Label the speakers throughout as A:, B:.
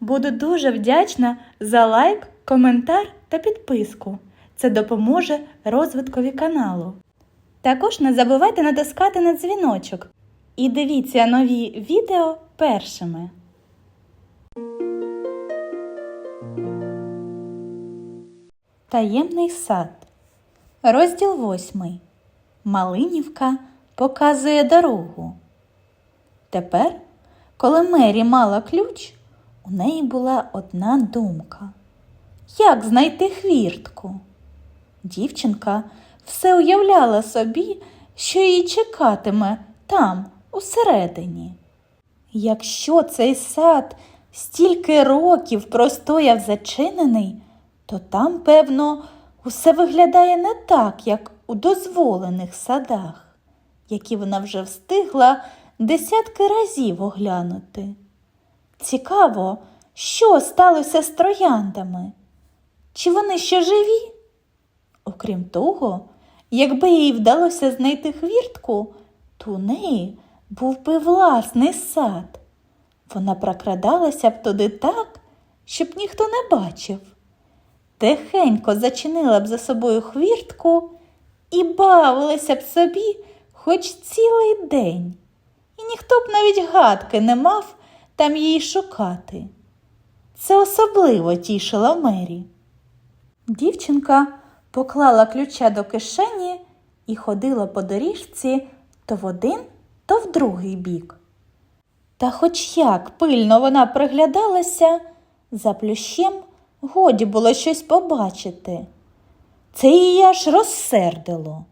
A: Буду дуже вдячна за лайк, коментар та підписку. Це допоможе розвиткові каналу. Також не забувайте натискати на дзвіночок і дивіться нові відео першими. Таємний сад. Розділ восьмий. Малинівка показує дорогу. Тепер, коли Мері мала ключ, у неї була одна думка. Як знайти хвіртку? Дівчинка все уявляла собі, що її чекатиме там, усередині. Якщо цей сад стільки років простояв зачинений, то там, певно, усе виглядає не так, як у дозволених садах, які вона вже встигла десятки разів оглянути. Цікаво, що сталося з трояндами? Чи вони ще живі? Окрім того, якби їй вдалося знайти хвіртку, то у неї був би власний сад. Вона прокрадалася б туди так, щоб ніхто не бачив. Тихенько зачинила б за собою хвіртку і бавилася б собі хоч цілий день. І ніхто б навіть гадки не мав там її шукати. Це особливо тішило Мері. Дівчинка поклала ключа до кишені і ходила по доріжці то в один, то в другий бік. Та хоч як пильно вона приглядалася, за плющем годі було щось побачити. Це її аж розсердило.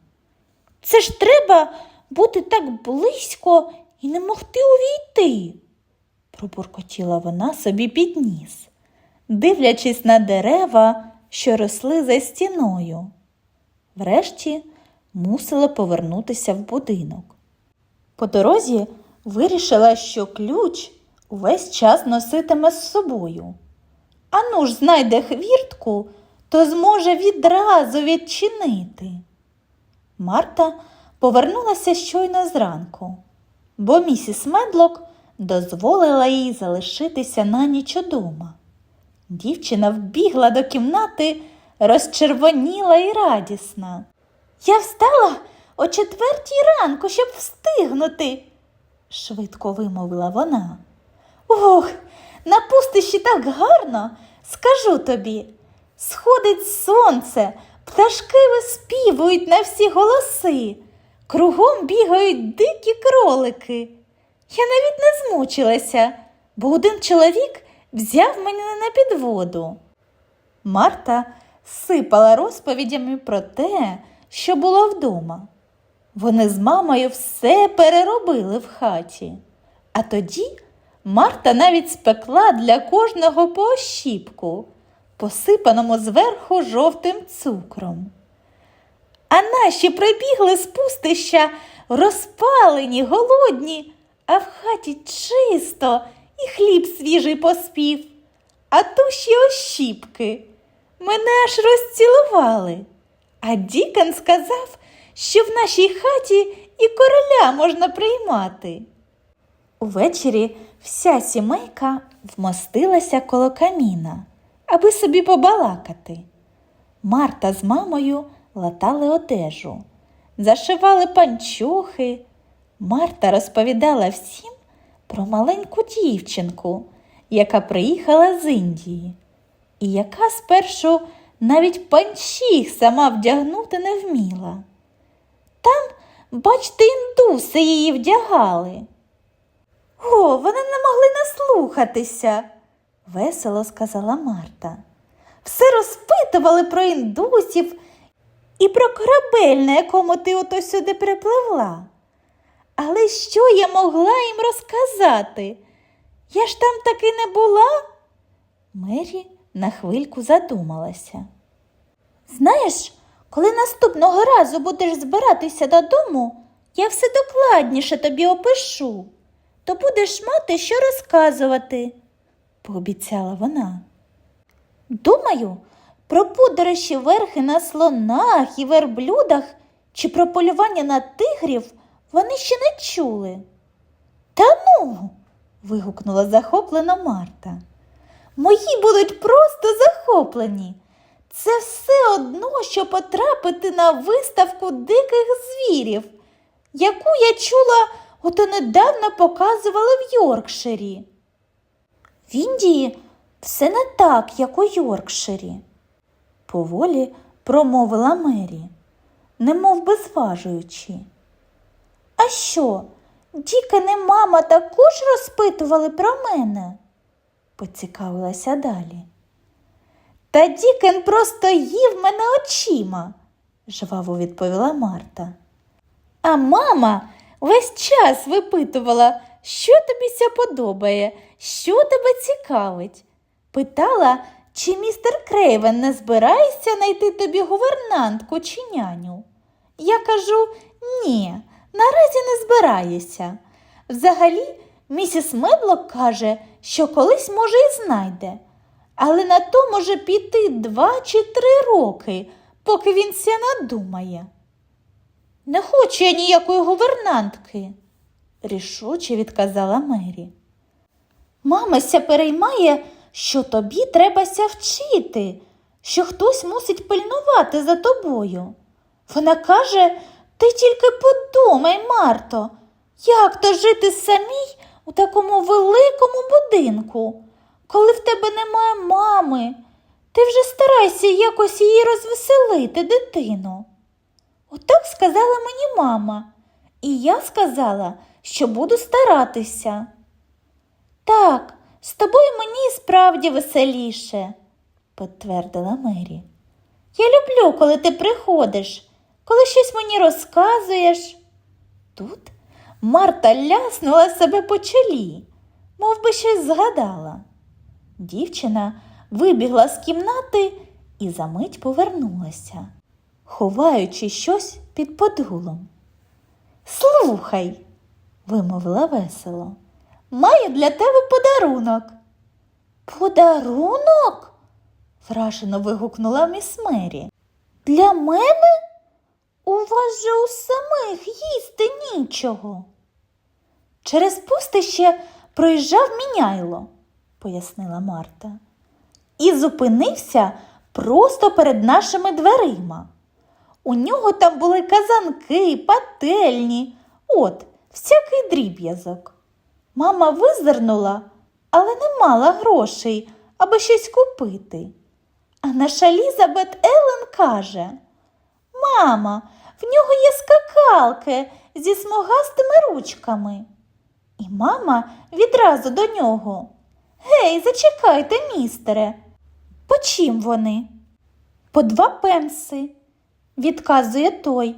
A: Це ж треба бути так близько і не могти увійти, пробуркотіла вона собі під ніс, дивлячись на дерева, що росли за стіною. Врешті мусила повернутися в будинок. По дорозі вирішила, що ключ увесь час носитиме з собою. Ану ж знайде хвіртку, то зможе відразу відчинити. Марта повернулася щойно зранку, бо місіс Медлок дозволила їй залишитися на ніч удома. Дівчина вбігла до кімнати, розчервоніла і радісна. Я встала о четвертій ранку, щоб встигнути, швидко вимовила вона. Ох, на пустищі так гарно, скажу тобі. Сходить сонце, пташки виспівують на всі голоси, кругом бігають дикі кролики. Я навіть не змучилася, бо один чоловік взяв мене на підводу. Марта сипала розповідями про те, що було вдома. Вони з мамою все переробили в хаті. А тоді Марта навіть спекла для кожного по ощіпку, посипаному зверху жовтим цукром. А наші прибігли з пустища розпалені, голодні, а в хаті чисто і хліб свіжий поспів, а туші ощіпки. Мене аж розцілували. А Дікон сказав, що в нашій хаті і короля можна приймати. Увечері вся сімейка вмостилася коло каміна, аби собі побалакати. Марта з мамою латали одежу, зашивали панчохи. Марта розповідала всім про маленьку дівчинку, яка приїхала з Індії, і яка спершу навіть панчіх сама вдягнути не вміла. Там, бачте, індуси її вдягали. О, вони не могли наслухатися, весело сказала Марта. Все розпитували про індусів і про корабель, на якому ти ото сюди припливла. Але що я могла їм розказати? Я ж там таки не була. Мері на хвильку задумалася. Знаєш, коли наступного разу будеш збиратися додому, я все докладніше тобі опишу, то будеш мати що розказувати, пообіцяла вона. Думаю, про подорожі верхи на слонах і верблюдах чи про полювання на тигрів вони ще не чули. Та ну. вигукнула захоплена Марта. Мої будуть просто захоплені. Це все одно, що потрапити на виставку диких звірів, яку я чула, ото недавно показували в Йоркширі. В Індії все не так, як у Йоркширі, поволі промовила Мері, немов би зважуючи. А що, Дікен і мама також розпитували про мене? поцікавилася далі. Та Дікен просто їв мене очима, жваво відповіла Марта. А мама весь час випитувала, що тобі ся подобає, що тебе цікавить. Питала, чи містер Крейвен не збирається знайти тобі гувернантку чи няню. Я кажу ні, наразі не збираюся. Взагалі, місіс Медлок каже, що колись може і знайде, але на то може піти два чи три роки, поки він ся надумає. Не хочу я ніякої гувернантки, рішуче відказала Мері. Мамася переймає, що тобі требася вчити, що хтось мусить пильнувати за тобою. Вона каже, ти тільки подумай, Марто, як то жити самій у такому великому будинку, коли в тебе немає мами. Ти вже старайся якось її розвеселити, дитину. Отак сказала мені мама, і я сказала, що буду старатися. Так, з тобою мені справді веселіше, підтвердила Мері. Я люблю, коли ти приходиш, коли щось мені розказуєш. Тут Марта ляснула себе по чолі, мов би щось згадала. Дівчина вибігла з кімнати і за мить повернулася, ховаючи щось під подулом. Слухай, вимовила весело, маю для тебе подарунок. Подарунок? вражено вигукнула міс Мері. Для мене? У вас же у самих їсти нічого. Через пустище проїжджав міняйло, пояснила Марта, і зупинився просто перед нашими дверима. У нього там були казанки, пательні, от, всякий дріб'язок. Мама визирнула, але не мала грошей, аби щось купити. А наша Лізабет Еллен каже: Мама, в нього є скакалки зі смугастими ручками. І мама відразу до нього. Гей, зачекайте, містере. По чим вони? По два пенси, відказує той.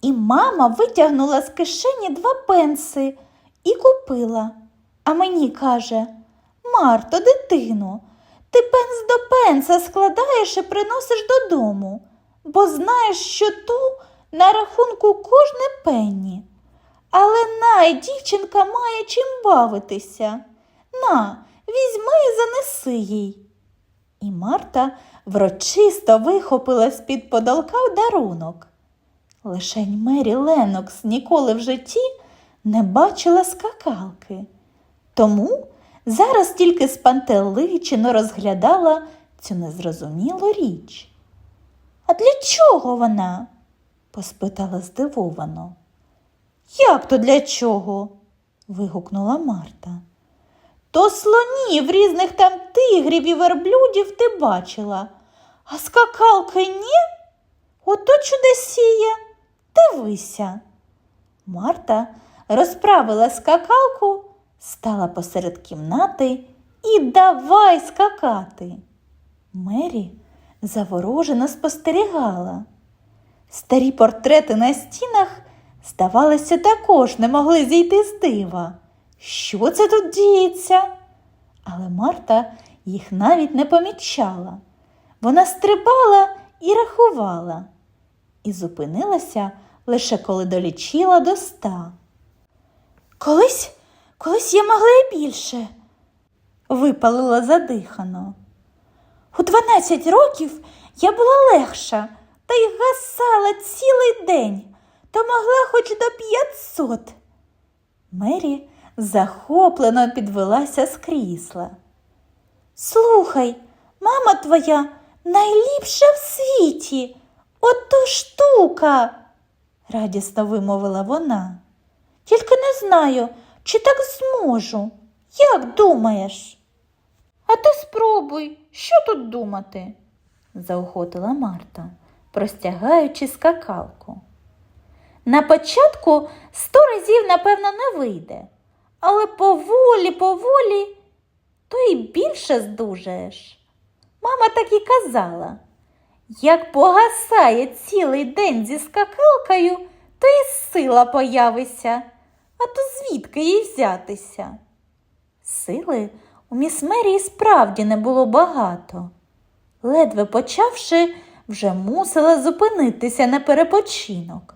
A: І мама витягнула з кишені два пенси і купила. А мені каже Марто, дитино, ти пенс до пенса складаєш і приносиш додому, бо знаєш, що ту на рахунку кожне пенні. Але най, дівчинка має чим бавитися. На, візьми і занеси їй. І Марта врочисто вихопила з-під подолка в дарунок. Лишень Мері Ленокс ніколи в житті не бачила скакалки. Тому зараз тільки спантеличено розглядала цю незрозумілу річ. А для чого вона? Поспитала здивовано. Як то для чого? вигукнула Марта. То слонів різних там тигрів і верблюдів ти бачила, а скакалки ні? Ото чудесіє, дивися. Марта розправила скакалку, стала посеред кімнати і давай скакати. Мері заворожено спостерігала. Старі портрети на стінах, здавалося, також не могли зійти з дива. Що це тут діється? Але Марта їх навіть не помічала. Вона стрибала і рахувала, і зупинилася лише коли долічила до ста. Колись, колись я могла й більше, випалила задихано. У дванадцять років я була легша та й гасала цілий день, та могла хоч до п'ятсот. Мері захоплено підвелася з крісла. Слухай, мама твоя найліпша в світі. Ото штука, радісно вимовила вона. Тільки не знаю, чи так зможу. Як думаєш? А ти спробуй, що тут думати? заохотила Марта, простягаючи скакалку. На початку сто разів, напевно, не вийде, але поволі, поволі, то й більше здужаєш. Мама так і казала. Як погасає цілий день зі скакалкою, то і сила появиться, а то звідки їй взятися? Сили у міс Мерії справді не було багато. Ледве почавши, вже мусила зупинитися на перепочинок.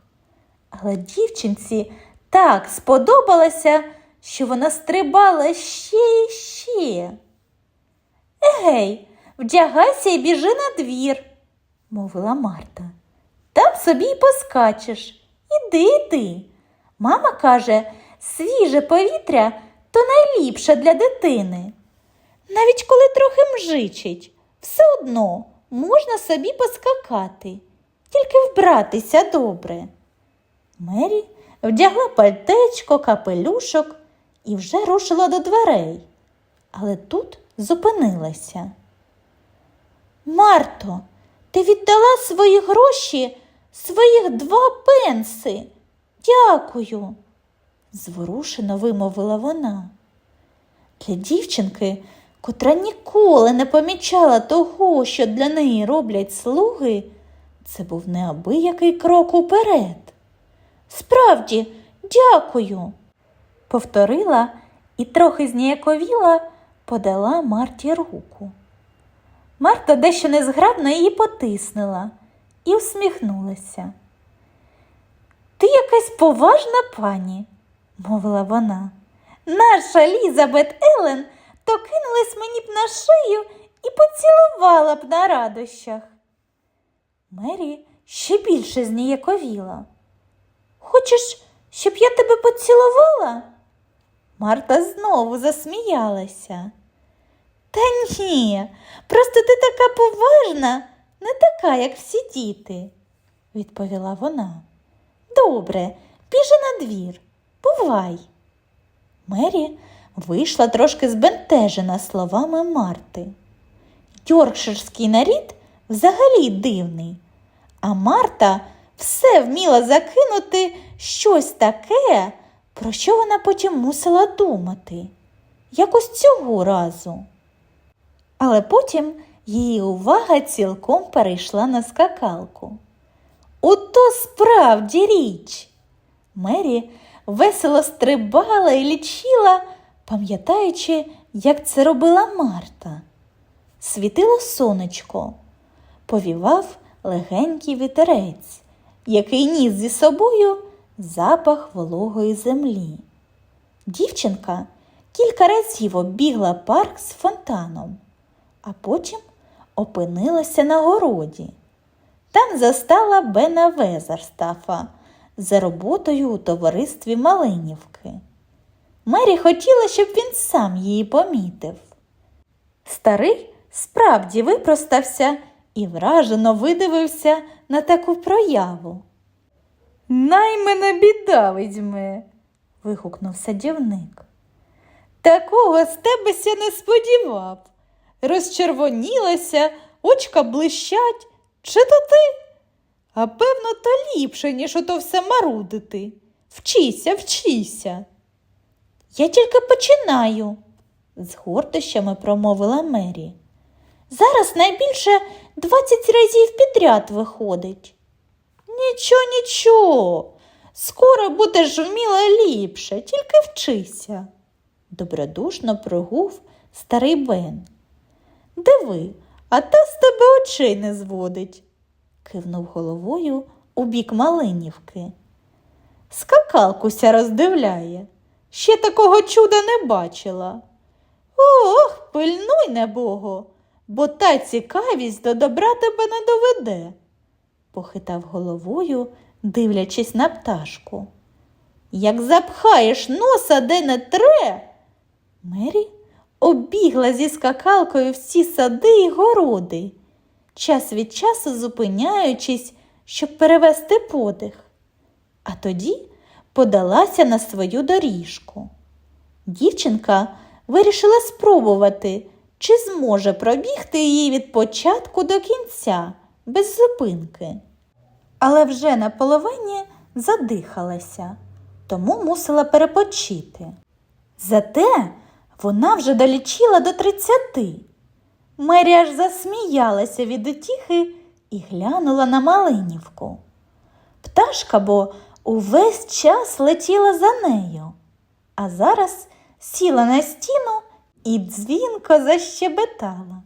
A: Але дівчинці так сподобалося, що вона стрибала ще і ще. Егей, вдягайся і біжи на двір, мовила Марта. Там собі й поскачеш. Іди, іди. Мама каже, свіже повітря то найліпше для дитини. Навіть коли трохи мжичить, все одно можна собі поскакати, тільки вбратися добре. Мері вдягла пальтечко, капелюшок і вже рушила до дверей, але тут зупинилася. Марто, ти віддала свої гроші, своїх два пенси. Дякую, зворушено вимовила вона. Для дівчинки, котра ніколи не помічала того, що для неї роблять слуги, це був неабиякий крок уперед. Справді, дякую, повторила і трохи зніяковіла, подала Марті руку. Марта дещо незграбно її потиснула і всміхнулася. Ти якась поважна пані, мовила вона. Наша Лізабет Елен то кинулась мені б на шию і поцілувала б на радощах. Мері ще більше зніяковіла. Хочеш, щоб я тебе поцілувала? Марта знову засміялася. Та ні, просто ти така поважна, не така, як всі діти, відповіла вона. Добре, біжи на двір, бувай. Мері вийшла трошки збентежена словами Марти. Йоркширський нарід взагалі дивний, а Марта все вміла закинути щось таке, про що вона потім мусила думати, якось цього разу. Але потім її увага цілком перейшла на скакалку. Ото справді річ. Мері весело стрибала і лічила, пам'ятаючи, як це робила Марта. Світило сонечко, повівав легенький вітерець, який ніс зі собою запах вологої землі. Дівчинка кілька разів оббігла парк з фонтаном, а потім опинилася на городі. Там застала Бена Везерстафа за роботою у товаристві Малинівки. Мері хотіла, щоб він сам її помітив. Старий справді випростався і вражено видивився на таку прояву. Най мене біда візьме, вигукнув садівник. Такого з тебе ся не сподівав. Розчервонілася, очка блищать. Чи то ти? А певно, то ліпше, ніж ото все марудити. Вчися, вчися. Я тільки починаю, з гордощами промовила Мері. Зараз найбільше двадцять разів підряд виходить. Нічого, нічого, скоро будеш вміла ліпше, тільки вчися, добродушно прогув старий Бен. Диви, а та з тебе очей не зводить, кивнув головою у бік Малинівки. Скакалкуся роздивляє. Ще такого чуда не бачила. Ох, пильнуй небого, бо та цікавість до добра тебе не доведе, похитав головою, дивлячись на пташку. Як запхаєш носа де не тре. Мері обігла зі скакалкою всі сади й городи, час від часу зупиняючись, щоб перевести подих, а тоді подалася на свою доріжку. Дівчинка вирішила спробувати, чи зможе пробігти її від початку до кінця без зупинки. Але вже на половині задихалася, тому мусила перепочити. Зате вона вже долічила до тридцяти. Мері аж засміялася від утіхи і глянула на Малинівку. Пташка бо увесь час летіла за нею, а зараз сіла на стіну і дзвінко защебетала.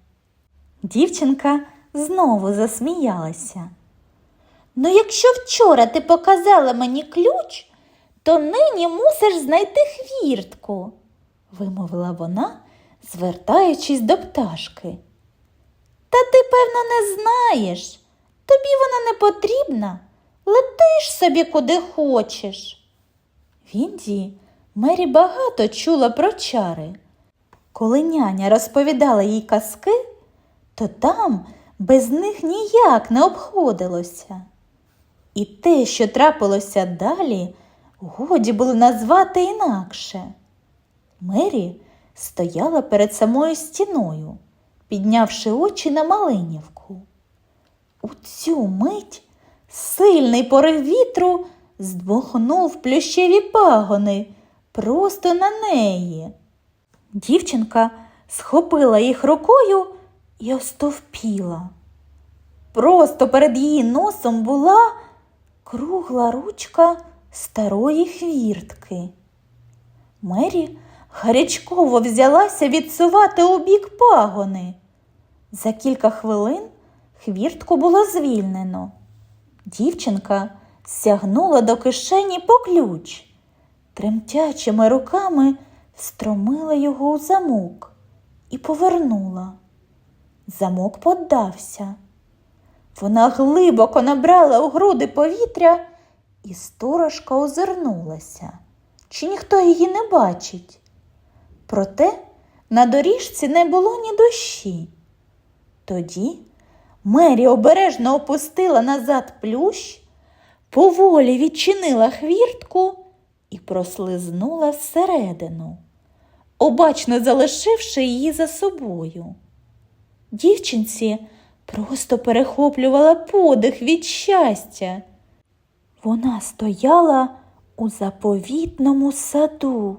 A: Дівчинка знову засміялася. Ну, якщо вчора ти показала мені ключ, то нині мусиш знайти хвіртку, вимовила вона, звертаючись до пташки. Та ти, певно, не знаєш. Тобі вона не потрібна. Летиш собі куди хочеш. В Індії Мері багато чула про чари. Коли няня розповідала їй казки, то там без них ніяк не обходилося. І те, що трапилося далі, годі було назвати інакше. Мері стояла перед самою стіною, піднявши очі на Малинівку. У цю мить сильний порив вітру здмухнув плющеві пагони просто на неї. Дівчинка схопила їх рукою і остовпіла. Просто перед її носом була кругла ручка старої хвіртки. Мері гарячково взялася відсувати у бік пагони. За кілька хвилин хвіртку було звільнено. Дівчинка сягнула до кишені по ключ, тремтячими руками встромила його у замок і повернула. Замок поддався. Вона глибоко набрала у груди повітря і сторожко озирнулася, чи ніхто її не бачить. Проте на доріжці не було ні душі. Тоді Мері обережно опустила назад плющ, поволі відчинила хвіртку і прослизнула всередину, обачно залишивши її за собою. Дівчинці просто перехоплювала подих від щастя. Вона стояла у заповітному саду.